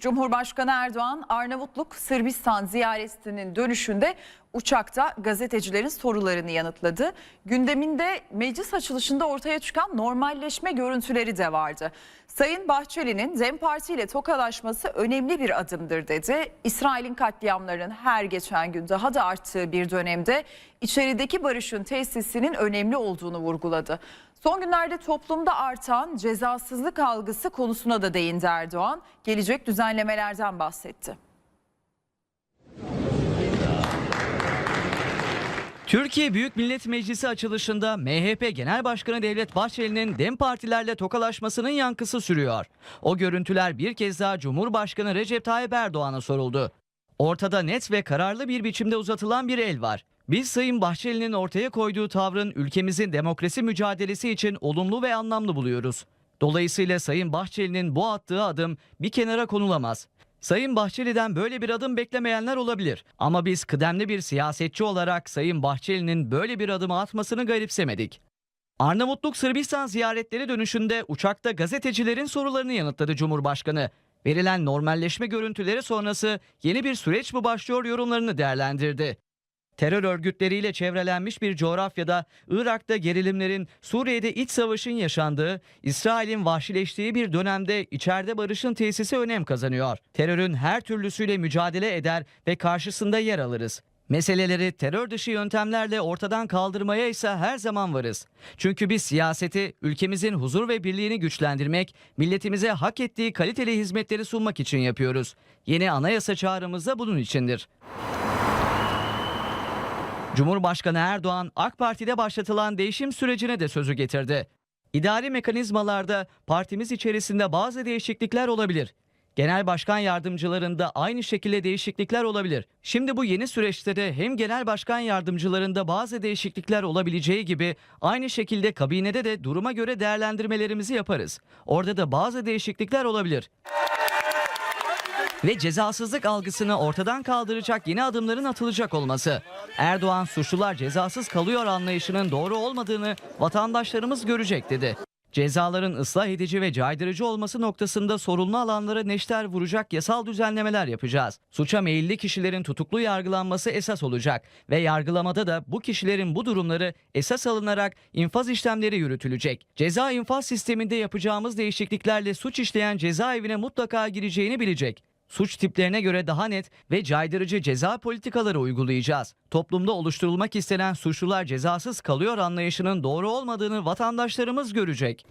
Cumhurbaşkanı Erdoğan Arnavutluk Sırbistan ziyaretinin dönüşünde uçakta gazetecilerin sorularını yanıtladı. Gündeminde meclis açılışında ortaya çıkan normalleşme görüntüleri de vardı. Sayın Bahçeli'nin DEM Parti ile tokalaşması önemli bir adımdır dedi. İsrail'in katliamlarının her geçen gün daha da arttığı bir dönemde içerideki barışın tesisinin önemli olduğunu vurguladı. Son günlerde toplumda artan cezasızlık algısı konusuna da değindi Erdoğan. Gelecek düzenlemelerden bahsetti. Türkiye Büyük Millet Meclisi açılışında MHP Genel Başkanı Devlet Bahçeli'nin DEM partilerle tokalaşmasının yankısı sürüyor. O görüntüler bir kez daha Cumhurbaşkanı Recep Tayyip Erdoğan'a soruldu. Ortada net ve kararlı bir biçimde uzatılan bir el var. Biz Sayın Bahçeli'nin ortaya koyduğu tavrın ülkemizin demokrasi mücadelesi için olumlu ve anlamlı buluyoruz. Dolayısıyla Sayın Bahçeli'nin bu attığı adım bir kenara konulamaz. Sayın Bahçeli'den böyle bir adım beklemeyenler olabilir. Ama biz kıdemli bir siyasetçi olarak Sayın Bahçeli'nin böyle bir adımı atmasını garipsemedik. Arnavutluk Sırbistan ziyaretleri dönüşünde uçakta gazetecilerin sorularını yanıtladı Cumhurbaşkanı. Verilen normalleşme görüntüleri sonrası yeni bir süreç mi başlıyor yorumlarını değerlendirdi. Terör örgütleriyle çevrelenmiş bir coğrafyada Irak'ta gerilimlerin, Suriye'de iç savaşın yaşandığı, İsrail'in vahşileştiği bir dönemde içeride barışın tesisi önem kazanıyor. Terörün her türlüsüyle mücadele eder ve karşısında yer alırız. Meseleleri terör dışı yöntemlerle ortadan kaldırmaya ise her zaman varız. Çünkü biz siyaseti ülkemizin huzur ve birliğini güçlendirmek, milletimize hak ettiği kaliteli hizmetleri sunmak için yapıyoruz. Yeni anayasa çağrımız da bunun içindir. Cumhurbaşkanı Erdoğan AK Parti'de başlatılan değişim sürecine de sözü getirdi. İdari mekanizmalarda partimiz içerisinde bazı değişiklikler olabilir. Genel başkan yardımcılarında aynı şekilde değişiklikler olabilir. Şimdi bu yeni süreçte de hem genel başkan yardımcılarında bazı değişiklikler olabileceği gibi aynı şekilde kabinede de duruma göre değerlendirmelerimizi yaparız. Orada da bazı değişiklikler olabilir ve cezasızlık algısını ortadan kaldıracak yeni adımların atılacak olması. Erdoğan suçlular cezasız kalıyor anlayışının doğru olmadığını vatandaşlarımız görecek dedi. Cezaların ıslah edici ve caydırıcı olması noktasında sorunlu alanlara neşter vuracak yasal düzenlemeler yapacağız. Suça meyilli kişilerin tutuklu yargılanması esas olacak ve yargılamada da bu kişilerin bu durumları esas alınarak infaz işlemleri yürütülecek. Ceza infaz sisteminde yapacağımız değişikliklerle suç işleyen cezaevine mutlaka gireceğini bilecek. Suç tiplerine göre daha net ve caydırıcı ceza politikaları uygulayacağız. Toplumda oluşturulmak istenen suçlular cezasız kalıyor anlayışının doğru olmadığını vatandaşlarımız görecek.